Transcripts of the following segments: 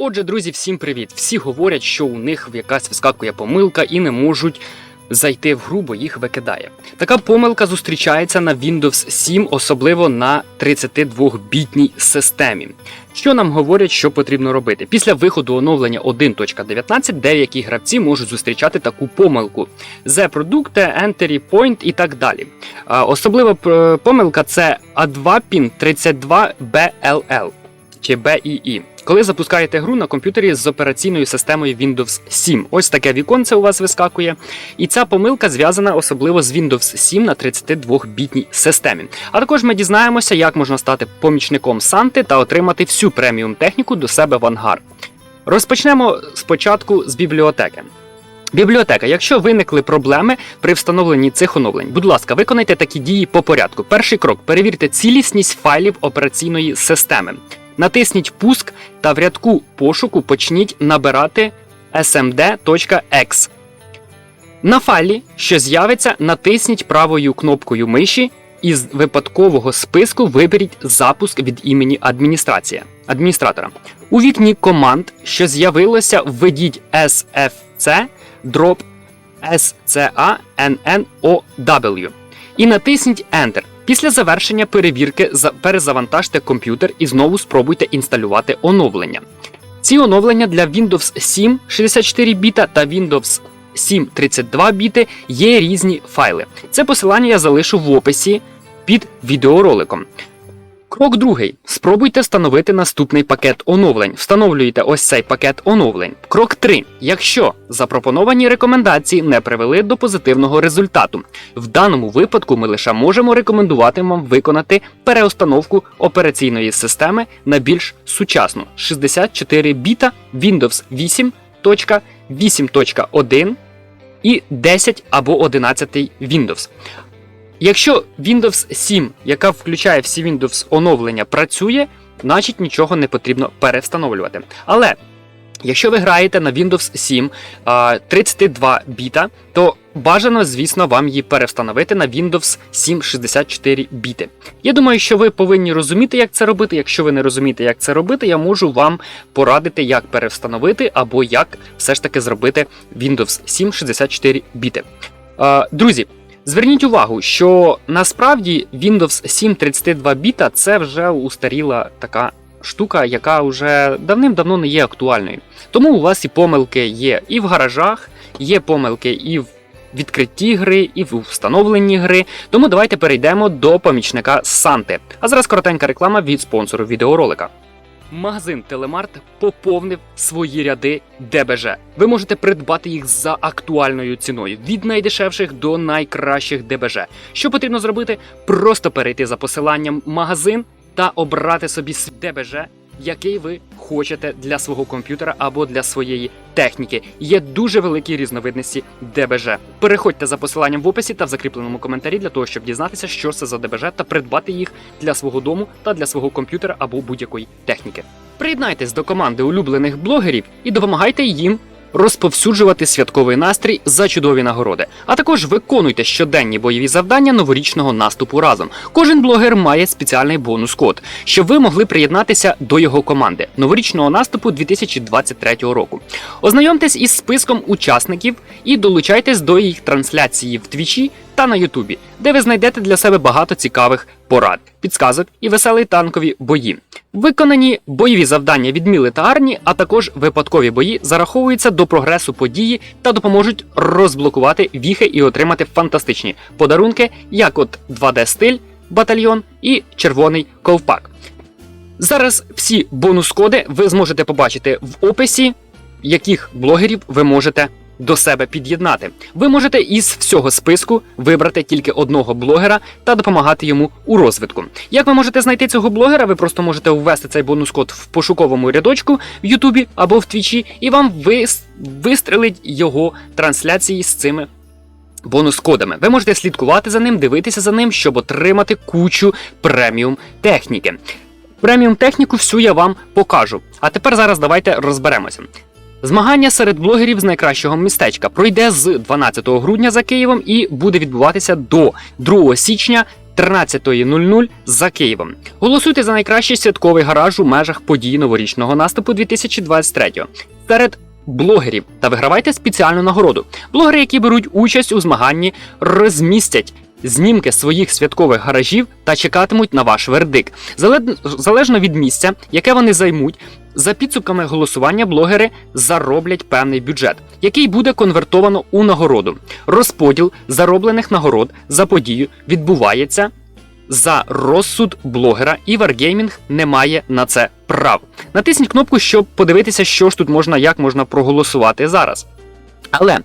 Отже, друзі, всім привіт! Всі говорять, що у них якась вискакує помилка і не можуть зайти в гру, бо їх викидає. Така помилка зустрічається на Windows 7, особливо на 32-бітній системі. Що нам говорять, що потрібно робити? Після виходу оновлення 1.19 деякі гравці можуть зустрічати таку помилку: The Product, Entry Point і так далі. Особлива е, помилка це A2PIN 32BLL чи BII. Коли запускаєте гру на комп'ютері з операційною системою Windows 7. Ось таке віконце у вас вискакує. І ця помилка зв'язана особливо з Windows 7 на 32-бітній системі. А також ми дізнаємося, як можна стати помічником Санти та отримати всю преміум техніку до себе в ангар. Розпочнемо спочатку з бібліотеки. Бібліотека, якщо виникли проблеми при встановленні цих оновлень, будь ласка, виконайте такі дії по порядку. Перший крок перевірте цілісність файлів операційної системи. Натисніть пуск та в рядку пошуку почніть набирати smd.exe. На файлі, що з'явиться, натисніть правою кнопкою миші і з випадкового списку виберіть запуск від імені адміністрація, адміністратора. У вікні команд, що з'явилося, введіть sfc drop SCANNOW і натисніть Enter. Після завершення перевірки перезавантажте комп'ютер і знову спробуйте інсталювати оновлення. Ці оновлення для Windows 7 64 біта та Windows 7 32 біти є різні файли. Це посилання я залишу в описі під відеороликом. Крок другий. Спробуйте встановити наступний пакет оновлень. Встановлюєте ось цей пакет оновлень. Крок 3. Якщо запропоновані рекомендації не привели до позитивного результату, в даному випадку ми лише можемо рекомендувати вам виконати переустановку операційної системи на більш сучасну 64 біта Windows 8.8.1 і 10 або 11 Windows. Якщо Windows 7, яка включає всі Windows оновлення, працює, значить нічого не потрібно перевстановлювати. Але якщо ви граєте на Windows 7 32 біта, то бажано, звісно, вам її перевстановити на Windows 7 64 біти. Я думаю, що ви повинні розуміти, як це робити. Якщо ви не розумієте, як це робити, я можу вам порадити, як перевстановити або як все ж таки зробити Windows 7 64 біти. Друзі, Зверніть увагу, що насправді Windows 7 32 біта це вже устаріла така штука, яка вже давним-давно не є актуальною. Тому у вас і помилки є і в гаражах, є помилки і в відкритті гри, і в встановленні гри. Тому давайте перейдемо до помічника Санти. А зараз коротенька реклама від спонсору відеоролика. Магазин Телемарт поповнив свої ряди ДБЖ. Ви можете придбати їх за актуальною ціною від найдешевших до найкращих ДБЖ. Що потрібно зробити? Просто перейти за посиланням магазин та обрати собі ДБЖ, який ви хочете для свого комп'ютера або для своєї техніки. Є дуже великі різновидності ДБЖ. Переходьте за посиланням в описі та в закріпленому коментарі для того, щоб дізнатися, що це за ДБЖ, та придбати їх для свого дому та для свого комп'ютера або будь-якої техніки. Приєднайтесь до команди улюблених блогерів і допомагайте їм. Розповсюджувати святковий настрій за чудові нагороди, а також виконуйте щоденні бойові завдання новорічного наступу разом. Кожен блогер має спеціальний бонус-код, щоб ви могли приєднатися до його команди новорічного наступу 2023 року. Ознайомтесь із списком учасників і долучайтесь до їх трансляції в Твічі та на Ютубі, де ви знайдете для себе багато цікавих порад, підсказок і веселі танкові бої. Виконані бойові завдання відміли та арні, а також випадкові бої зараховуються до прогресу події та допоможуть розблокувати віхи і отримати фантастичні подарунки, як от 2D стиль, батальйон і червоний ковпак. Зараз всі бонус-коди ви зможете побачити в описі, яких блогерів ви можете до себе під'єднати. Ви можете із всього списку вибрати тільки одного блогера та допомагати йому у розвитку. Як ви можете знайти цього блогера? Ви просто можете ввести цей бонус-код в пошуковому рядочку в Ютубі або в Твічі, і вам вис... вистрелить його трансляції з цими. Бонус-кодами. Ви можете слідкувати за ним, дивитися за ним, щоб отримати кучу преміум техніки. Преміум техніку всю я вам покажу. А тепер зараз давайте розберемося. Змагання серед блогерів з найкращого містечка пройде з 12 грудня за Києвом і буде відбуватися до 2 січня 13.00 за Києвом. Голосуйте за найкращий святковий гараж у межах подій новорічного наступу 2023 серед блогерів та вигравайте спеціальну нагороду. Блогери, які беруть участь у змаганні, розмістять. Знімки своїх святкових гаражів та чекатимуть на ваш вердикт. Зале- Залежно від місця, яке вони займуть, за підсумками голосування блогери зароблять певний бюджет, який буде конвертовано у нагороду. Розподіл зароблених нагород за подію відбувається за розсуд блогера, і Wargaming не має на це прав. Натисніть кнопку, щоб подивитися, що ж тут можна, як можна проголосувати зараз. Але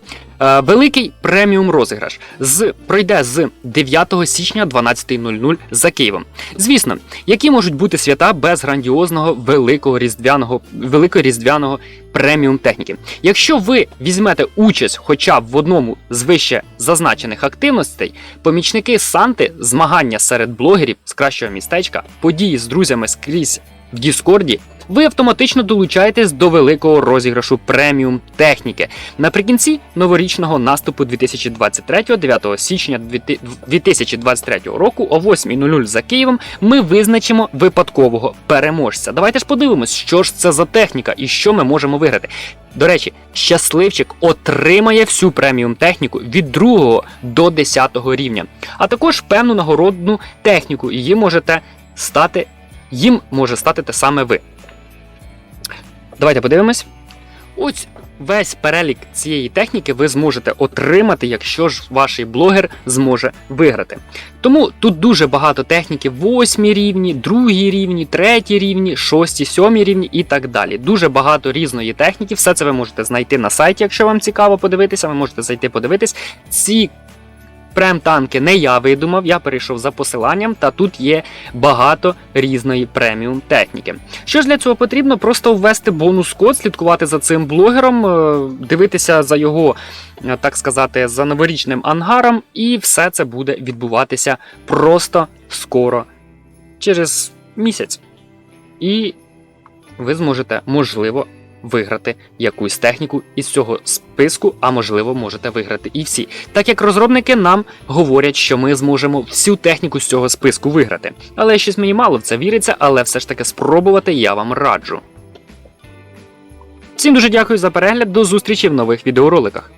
великий преміум розіграш з пройде з 9 січня 12.00 за Києвом. Звісно, які можуть бути свята без грандіозного великого різдвяного великої різдвяного преміум техніки. Якщо ви візьмете участь хоча б в одному з вище зазначених активностей, помічники Санти, змагання серед блогерів з кращого містечка, події з друзями скрізь в Діскорді, ви автоматично долучаєтесь до великого розіграшу преміум техніки. Наприкінці новорічного наступу 2023 9 січня 2023 року о 8.00 за Києвом ми визначимо випадкового переможця. Давайте ж подивимось, що ж це за техніка і що ми можемо виграти. До речі, щасливчик отримає всю преміум техніку від 2 до 10 рівня, а також певну нагородну техніку. Її можете стати, їм може стати те саме ви. Давайте подивимось. Ось весь перелік цієї техніки ви зможете отримати, якщо ж ваш блогер зможе виграти. Тому тут дуже багато техніки: 8 рівні, 2 рівні, 3 рівні, 6, 7 рівні і так далі. Дуже багато різної техніки. Все це ви можете знайти на сайті, якщо вам цікаво подивитися. Ви можете зайти подивитись. Ці прем-танки не я видумав, я перейшов за посиланням, та тут є багато різної преміум техніки. Що ж для цього потрібно? Просто ввести бонус-код, слідкувати за цим блогером, е, дивитися за його, е, так сказати, за новорічним ангаром, і все це буде відбуватися просто скоро, через місяць. І ви зможете, можливо, виграти якусь техніку із цього списку, а можливо, можете виграти і всі. Так як розробники нам говорять, що ми зможемо всю техніку з цього списку виграти. Але щось мені мало в це віриться, але все ж таки спробувати я вам раджу. Всім дуже дякую за перегляд, до зустрічі в нових відеороликах.